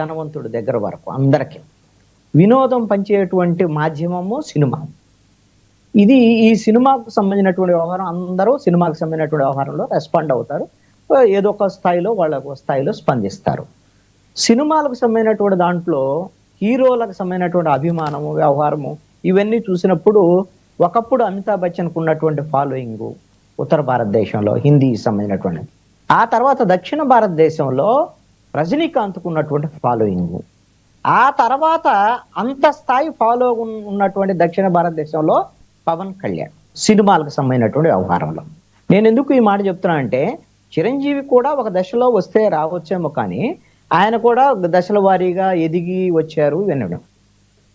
ధనవంతుడి దగ్గర వరకు అందరికీ. వినోదం పంచేటువంటి మాధ్యమము సినిమా. ఇది ఈ సినిమాకు సంబంధించినటువంటి వ్యవహారం అందరూ సినిమాకు సంబంధించినటువంటి వ్యవహారంలో రెస్పాండ్ అవుతారు. ఏదో ఒక స్థాయిలో వాళ్ళ స్థాయిలో స్పందిస్తారు. సినిమాలకు సంబంధించినటువంటి దాంట్లో హీరోలకు సంబంధించినటువంటి అభిమానము వ్యవహారము ఇవన్నీ చూసినప్పుడు ఒకప్పుడు అమితాబ్ బచ్చన్కు ఉన్నటువంటి ఫాలోయింగ్ ఉత్తర భారతదేశంలో హిందీ సంబంధించినటువంటి ఆ తర్వాత దక్షిణ భారతదేశంలో రజనీకాంత్కు ఉన్నటువంటి ఫాలోయింగ్ ఆ తర్వాత అంత స్థాయి ఫాలో ఉన్నటువంటి దక్షిణ భారతదేశంలో పవన్ కళ్యాణ్ సినిమాలకు సంబంధించినటువంటి వ్యవహారంలో. నేను ఎందుకు ఈ మాట చెప్తున్నా అంటే చిరంజీవి కూడా ఒక దశలో వస్తే రావచ్చేమో కానీ ఆయన కూడా దశల వారీగా ఎదిగి వచ్చారు వినడం.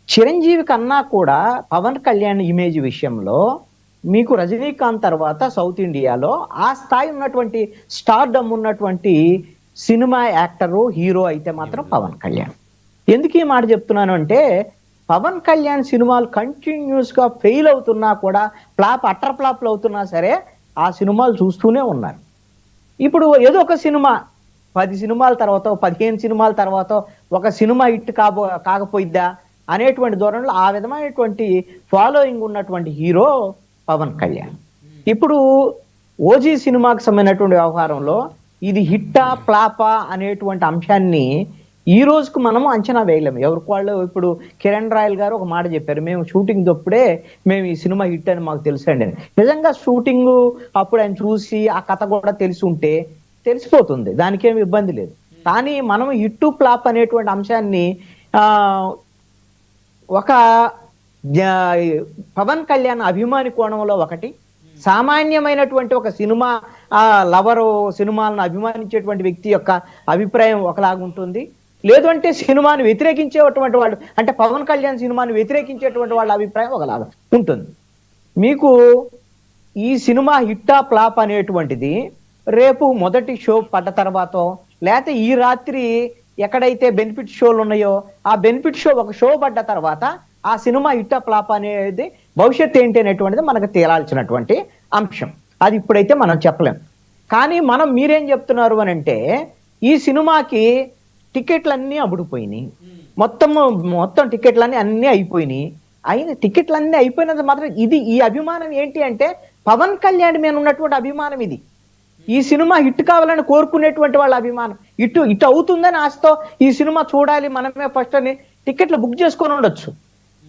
చిరంజీవి కన్నా కూడా పవన్ కళ్యాణ్ ఇమేజ్ విషయంలో మీకు రజనీకాంత్ తర్వాత సౌత్ ఇండియాలో ఆ స్థాయి ఉన్నటువంటి స్టార్డమ్ ఉన్నటువంటి సినిమా యాక్టరు హీరో అయితే మాత్రం పవన్ కళ్యాణ్. ఎందుకు ఈ మాట చెప్తున్నాను అంటే పవన్ కళ్యాణ్ సినిమాలు కంటిన్యూస్గా ఫెయిల్ అవుతున్నా కూడా ఫ్లాప్ అట్టర్ ఫ్లాప్లు అవుతున్నా సరే ఆ సినిమాలు చూస్తూనే ఉన్నారు. ఇప్పుడు ఏదో ఒక సినిమా పది సినిమాల తర్వాత పదిహేను సినిమాల తర్వాత ఒక సినిమా హిట్ కాబో కాకపోయిద్దా అనేటువంటి ధోరణిలో ఆ విధమైనటువంటి ఫాలోయింగ్ ఉన్నటువంటి హీరో పవన్ కళ్యాణ్. ఇప్పుడు ఓజీ సినిమాకి సంబంధించినటువంటి వ్యవహారంలో ఇది హిట్టా ప్లాపా అనేటువంటి అంశాన్ని ఈ రోజుకు మనము అంచనా వేయలేము. ఎవరికి వాళ్ళు ఇప్పుడు కిరణ్ రాయల్ గారు ఒక మాట చెప్పారు మేము షూటింగ్ తప్పుడే మేము ఈ సినిమా హిట్ అని మాకు తెలుసండి అండి. నిజంగా షూటింగ్ అప్పుడు ఆయన చూసి ఆ కథ కూడా తెలిసి ఉంటే తెలిసిపోతుంది దానికేమి ఇబ్బంది లేదు. కానీ మనం హిట్టు ప్లాప్ అనేటువంటి అంశాన్ని ఒక పవన్ కళ్యాణ్ అభిమాని కోణంలో ఒకటి సామాన్యమైనటువంటి ఒక సినిమా ఆ లవరు సినిమాలను అభిమానించేటువంటి వ్యక్తి యొక్క అభిప్రాయం ఒకలాగా ఉంటుంది లేదు అంటే సినిమాను వ్యతిరేకించేటువంటి వాళ్ళు అంటే పవన్ కళ్యాణ్ సినిమాను వ్యతిరేకించేటువంటి వాళ్ళ అభిప్రాయం ఒకలాగా ఉంటుంది. మీకు ఈ సినిమా హిట్టా ఫ్లాప్ అనేటువంటిది రేపు మొదటి షో పడ్డ తర్వాత లేకపోతే ఈ రాత్రి ఎక్కడైతే బెనిఫిట్ షోలు ఉన్నాయో ఆ బెనిఫిట్ షో ఒక షో పడ్డ తర్వాత ఆ సినిమా హిట్టా ఫ్లాప్ అనేది భవిష్యత్ ఏంటి అనేటువంటిది మనకు తేలాల్సినటువంటి అంశం. అది ఇప్పుడైతే మనం చెప్పలేం. కానీ మనం మీరేం చెప్తున్నారు అని అంటే ఈ సినిమాకి టికెట్లన్నీ అమ్ముడుపోయినాయి. మొత్తం మొత్తం టికెట్లన్నీ అన్నీ అయిపోయినాయి. అయిన టికెట్లన్నీ అయిపోయినంత మాత్రం ఇది ఈ అభిమానం ఏంటి అంటే పవన్ కళ్యాణ్ మీద ఉన్నటువంటి అభిమానం ఇది. ఈ సినిమా హిట్ కావాలని కోరుకునేటువంటి వాళ్ళ అభిమానం. ఇటు ఇటు అవుతుందని ఆశతో ఈ సినిమా చూడాలి మనమే ఫస్ట్ అని టికెట్లు బుక్ చేసుకొని ఉండొచ్చు.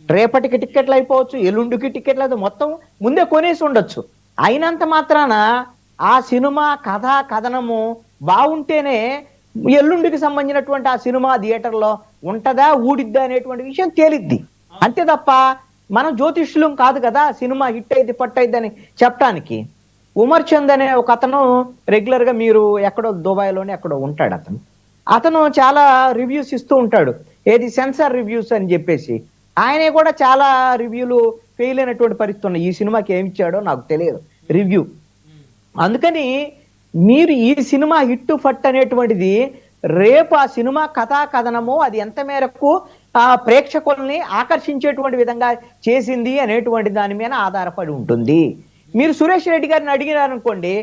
రేపటికి టిక్కెట్లు అయిపోవచ్చు ఎల్లుండికి టికెట్లు అయితే మొత్తం ముందే కొనేసి ఉండొచ్చు. అయినంత మాత్రాన ఆ సినిమా కథ కథనము బాగుంటేనే ఎల్లుండికి సంబంధించినటువంటి ఆ సినిమా థియేటర్లో ఉంటదా ఊడిద్దా అనేటువంటి విషయం తేలిద్ది. అంతే తప్ప మనం జ్యోతిష్యులం కాదు కదా సినిమా హిట్ అయితే పట్టయిద్ది అని చెప్పడానికి ఉమర్ చంద్ అనే ఒక అతను రెగ్యులర్గా మీరు ఎక్కడో దుబాయ్లోనే ఎక్కడో ఉంటాడు అతను. అతను చాలా రివ్యూస్ ఇస్తూ ఉంటాడు. ఏది సెన్సార్ రివ్యూస్ అని చెప్పేసి. ఆయనే కూడా చాలా రివ్యూలు ఫెయిల్ అయినటువంటి పరిస్థితి ఉన్నాయి ఈ సినిమాకి ఏమి ఇచ్చాడో నాకు తెలియదు. రివ్యూ. అందుకని మీరు ఈ సినిమా హిట్ ఫట్ అనేటువంటిది రేపు ఆ సినిమా కథా కథనము అది ఎంత మేరకు ఆ ప్రేక్షకుల్ని ఆకర్షించేటువంటి విధంగా చేసింది అనేటువంటి దాని మీద ఆధారపడి ఉంటుంది. మీరు సురేష్ రెడ్డి గారిని అడిగినారనుకోండి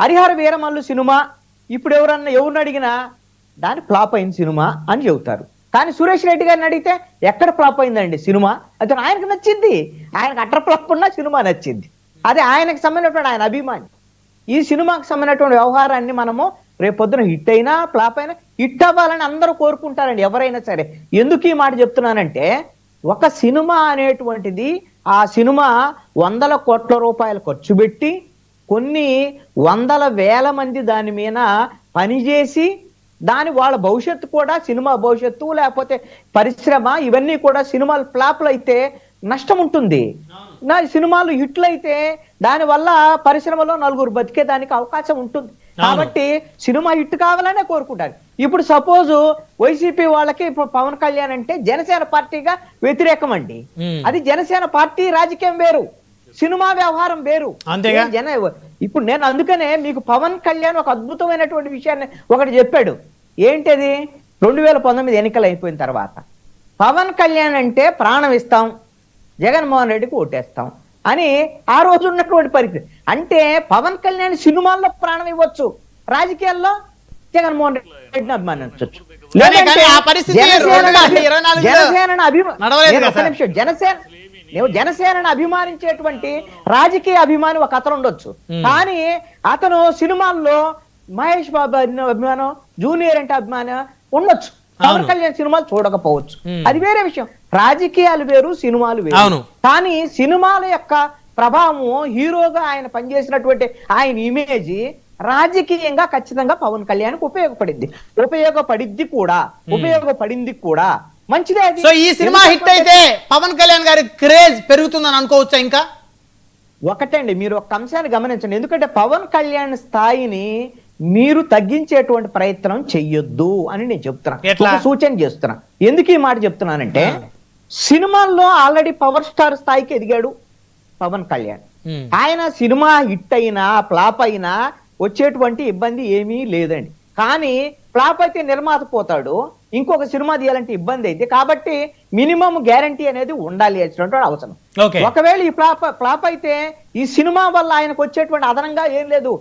హరిహర వీరమల్లు సినిమా ఇప్పుడు ఎవరన్నా ఎవరిని అడిగినా దాని ఫ్లాప్ అయిన సినిమా అని చెబుతారు. కానీ సురేష్ రెడ్డి గారిని అడిగితే ఎక్కడ ఫ్లాప్ అయిందండి సినిమా? అతను ఆయనకు నచ్చింది. ఆయనకు అట్ర ఫ్లాప్ ఉన్న సినిమా నచ్చింది. అదే ఆయనకు సంబంధించినటువంటి ఆయన అభిమాని. ఈ సినిమాకి సంబంధించినటువంటి వ్యవహారాన్ని మనము రేపొద్దున హిట్ అయినా ఫ్లాప్ అయినా హిట్ అవ్వాలని అందరూ కోరుకుంటారండి ఎవరైనా సరే. ఎందుకు ఈ మాట చెప్తున్నానంటే ఒక సినిమా అనేటువంటిది ఆ సినిమా వందల కోట్ల రూపాయలు ఖర్చు పెట్టి కొన్ని వందల వేల మంది దాని మీద పనిచేసి దాని వాళ్ళ భవిష్యత్తు కూడా సినిమా భవిష్యత్తు లేకపోతే పరిశ్రమ ఇవన్నీ కూడా సినిమాలు ఫ్లాప్లు అయితే నష్టం ఉంటుంది నా సినిమాలు హిట్లు అయితే దాని వల్ల పరిశ్రమలో నలుగురు బతికేదానికి అవకాశం ఉంటుంది. కాబట్టి సినిమా హిట్ కావాలనే కోరుకుంటారు. ఇప్పుడు సపోజ్ వైసీపీ వాళ్ళకి ఇప్పుడు పవన్ కళ్యాణ్ అంటే జనసేన పార్టీగా వ్యతిరేకం అండి. అది జనసేన పార్టీ రాజకీయం వేరు. సినిమా వ్యవహారం వేరు. జన ఇప్పుడు నేను అందుకనే మీకు పవన్ కళ్యాణ్ ఒక అద్భుతమైనటువంటి విషయాన్ని ఒకటి చెప్పాడు. ఏంటది? రెండు వేల పంతొమ్మిది ఎన్నికలు అయిపోయిన తర్వాత పవన్ కళ్యాణ్ అంటే ప్రాణం ఇస్తాం జగన్మోహన్ రెడ్డికి ఓటేస్తాం అని ఆ రోజు ఉన్నటువంటి పరిస్థితి. అంటే పవన్ కళ్యాణ్ సినిమాల్లో ప్రాణం ఇవ్వచ్చు రాజకీయాల్లో జగన్మోహన్ రెడ్డిని అభిమానించవచ్చు. కానీ- లేదంటే కానీ ఆ పరిస్థితి జనసేనను రెండు వేల అభి- ఇరవై నాలుగులో జనసేనను అభిమా- నడవలేదు నేను కదా ఒక్క సార్. నిమిషం జనసేన నేను జనసేనను అభిమానించేటువంటి రాజకీయ అభిమాని ఒక అతను ఉండొచ్చు. కానీ అతను సినిమాల్లో మహేష్ బాబు అభిమానం జూనియర్ అంటే అభిమానం ఉండొచ్చు. పవన్. కళ్యాణ్ సినిమాలు చూడకపోవచ్చు. అది వేరే విషయం. రాజకీయాలు వేరు సినిమాలు వేరు. కానీ సినిమాల యొక్క ప్రభావం హీరోగా ఆయన పనిచేసినటువంటి ఆయన ఇమేజ్ రాజకీయంగా ఖచ్చితంగా పవన్ కళ్యాణ్కి ఉపయోగపడింది. ఉపయోగపడిద్ది కూడా. ఉపయోగపడింది కూడా. మంచిదే సో ఈ సినిమా హిట్ అయితే పవన్ కళ్యాణ్ గారి క్రేజ్ పెరుగుతుందని అనుకోవచ్చా ఇంకా? ఒకటండి మీరు ఒక అంశాన్ని గమనించండి. ఎందుకంటే పవన్ కళ్యాణ్ స్థాయిని మీరు తగ్గించేటువంటి ప్రయత్నం చెయ్యొద్దు అని నేను చెప్తున్నా. సూచన చేస్తున్నా. ఎందుకు ఈ మాట చెప్తున్నానంటే సినిమాల్లో ఆల్రెడీ పవర్ స్టార్ స్థాయికి ఎదిగాడు పవన్ కళ్యాణ్. ఆయన సినిమా హిట్ అయినా ఫ్లాప్ అయినా వచ్చేటువంటి ఇబ్బంది ఏమీ లేదండి. కానీ ఫ్లాప్ అయితే నిర్మాత పోతాడు. ఇంకొక సినిమా తీయాలంటే ఇబ్బంది అయితే కాబట్టి మినిమం గ్యారంటీ అనేది ఉండాలి అనేటువంటి అవసరం ఒకవేళ ఈ ఫ్లాప్ ఫ్లాప్ అయితే ఈ సినిమా వల్ల ఆయనకు వచ్చేటువంటి అదనంగా ఏం లేదు.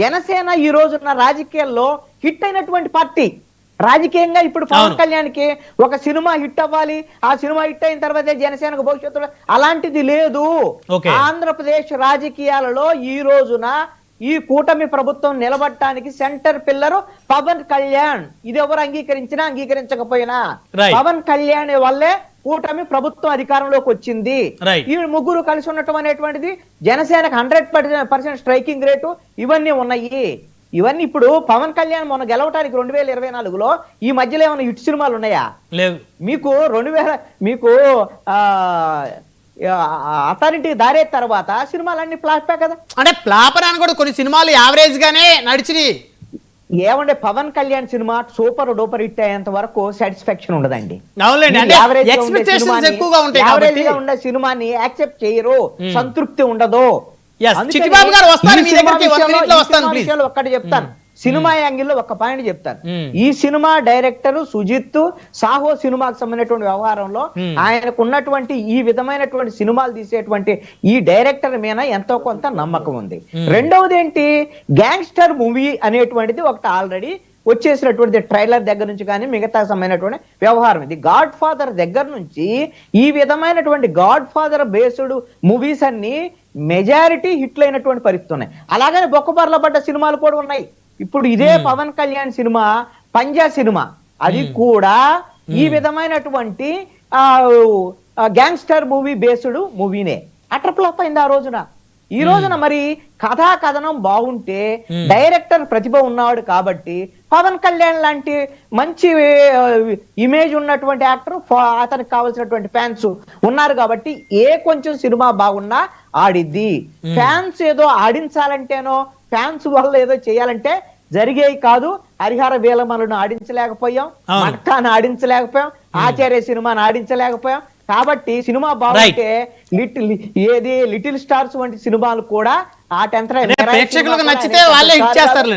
జనసేన ఈ రోజున్న రాజకీయాల్లో హిట్ అయినటువంటి పార్టీ. రాజకీయంగా ఇప్పుడు పవన్ అవును. కళ్యాణ్కి ఒక సినిమా హిట్ అవ్వాలి. ఆ సినిమా హిట్ అయిన తర్వాతే జనసేనకు భవిష్యత్తులో అలాంటిది లేదు. ఆంధ్రప్రదేశ్ రాజకీయాలలో ఈ రోజున ఈ కూటమి ప్రభుత్వం నిలబడటానికి సెంటర్ పిల్లరు పవన్ కళ్యాణ్. ఇది ఎవరు అంగీకరించినా అంగీకరించకపోయినా. పవన్ కళ్యాణ్ వల్లే కూటమి ప్రభుత్వం అధికారంలోకి వచ్చింది. ఈ ముగ్గురు కలిసి ఉండటం అనేటువంటిది జనసేనకు హండ్రెడ్ పర్సెంట్ స్ట్రైకింగ్ రేటు ఇవన్నీ ఉన్నాయి. ఇవన్నీ ఇప్పుడు పవన్ కళ్యాణ్ మొన్న గెలవటానికి రెండు వేల ఇరవై నాలుగులో ఈ మధ్యలో ఏమైనా హిట్ సినిమాలు ఉన్నాయా? మీకు రెండు వేల మీకు అథారిటీ దారే తర్వాత సినిమాలన్నీ ఫ్లాష్ కదా? అంటే ప్లాపర్ అని కూడా కొన్ని సినిమాలు యావరేజ్ గానే నడిచినాయి ఏమంటే Pawan Kalyan cinema super duper hit అయ్యేంత వరకు సాటిస్ఫాక్షన్ ఉండదండి. గా ఉండే సినిమాని- యాక్సెప్ట్ చేయరు Hmm. సంతృప్తి ఉండదు. ఒక్కటి చెప్తాను. సినిమా యాంగిల్లో ఒక పాయింట్ చెప్తాను. ఈ సినిమా డైరెక్టర్ సుజిత్ సాహో సినిమాకి సంబంధించినటువంటి వ్యవహారంలో. ఆయనకు ఉన్నటువంటి ఈ విధమైనటువంటి సినిమాలు తీసేటువంటి ఈ డైరెక్టర్ మీద ఎంతో కొంత నమ్మకం ఉంది. రెండవది ఏంటి గ్యాంగ్స్టర్ మూవీ అనేటువంటిది ఒకటి ఆల్రెడీ వచ్చేసినటువంటి ట్రైలర్ దగ్గర నుంచి కానీ మిగతా సంబంధించినటువంటి వ్యవహారం ఇది. గాడ్ ఫాదర్ దగ్గర నుంచి ఈ విధమైనటువంటి గాడ్ ఫాదర్ బేస్డ్ మూవీస్ అన్ని మెజారిటీ హిట్లు అయినటువంటి పరిస్థితి ఉన్నాయి. అలాగనే బొక్కబర్ల పడ్డ సినిమాలు కూడా ఉన్నాయి. ఇప్పుడు ఇదే పవన్ కళ్యాణ్ సినిమా పంజా సినిమా. అది కూడా ఈ విధమైనటువంటి ఆ గ్యాంగ్స్టర్ మూవీ బేస్డ్ మూవీనే. అట్ర ఫ్లాప్ అయింది ఆ రోజున. ఈ రోజున మరి కథా కథనం బాగుంటే డైరెక్టర్ ప్రతిభ ఉన్నాడు కాబట్టి పవన్ కళ్యాణ్ లాంటి మంచి ఇమేజ్ ఉన్నటువంటి యాక్టర్ అతనికి కావాల్సినటువంటి ఫ్యాన్స్ ఉన్నారు కాబట్టి ఏ కొంచెం సినిమా బాగున్నా ఆడిద్ది. ఫ్యాన్స్ ఏదో ఆడించాలంటేనో ఫ్యాన్స్ వల్ల ఏదో చేయాలంటే జరిగేవి కాదు హరిహర వేలమలను ఆడించలేకపోయాం. మట్కాను ఆడించలేకపోయాం ఆచార్య సినిమాను ఆడించలేకపోయాం. కాబట్టి సినిమా బాగుంటే లిటిల్ ఏది లిటిల్ స్టార్స్ వంటి సినిమాలు కూడా ఆ టెన్త్ ప్రేక్షకులకు నచ్చితే వాళ్ళే ఇచ్చేస్తారు